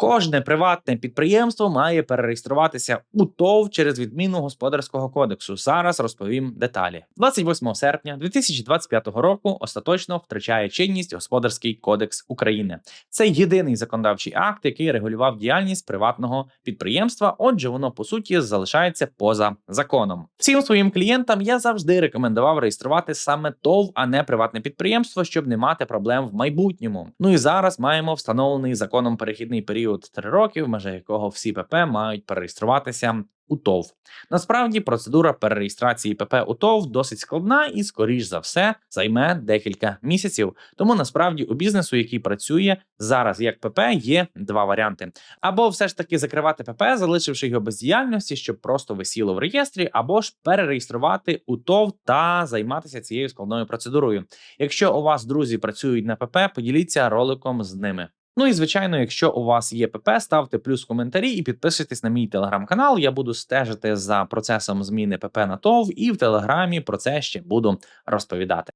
Кожне приватне підприємство має перереєструватися у ТОВ через відміну господарського кодексу. Зараз розповім деталі. 28 серпня 2025 року остаточно втрачає чинність Господарський кодекс України. Це єдиний законодавчий акт, який регулював діяльність приватного підприємства. Отже, воно по суті залишається поза законом. Всім своїм клієнтам я завжди рекомендував реєструвати саме ТОВ, а не приватне підприємство, щоб не мати проблем в майбутньому. Ну і зараз маємо встановлений законом перехідний період 3 роки, в межах якого всі ПП мають перереєструватися у ТОВ. Насправді процедура перереєстрації ПП у ТОВ досить складна і, скоріш за все, займе декілька місяців. Тому насправді у бізнесу, який працює зараз як ПП, є два варіанти: або все ж таки закривати ПП, залишивши його без діяльності, щоб просто висіло в реєстрі, або ж перереєструвати у ТОВ та займатися цією складною процедурою. Якщо у вас друзі працюють на ПП, поділіться роликом з ними. Ну і звичайно, якщо у вас є ПП, ставте плюс коментарі і підписуйтесь на мій телеграм-канал. Я буду стежити за процесом зміни ПП на ТОВ, і в телеграмі про це ще буду розповідати.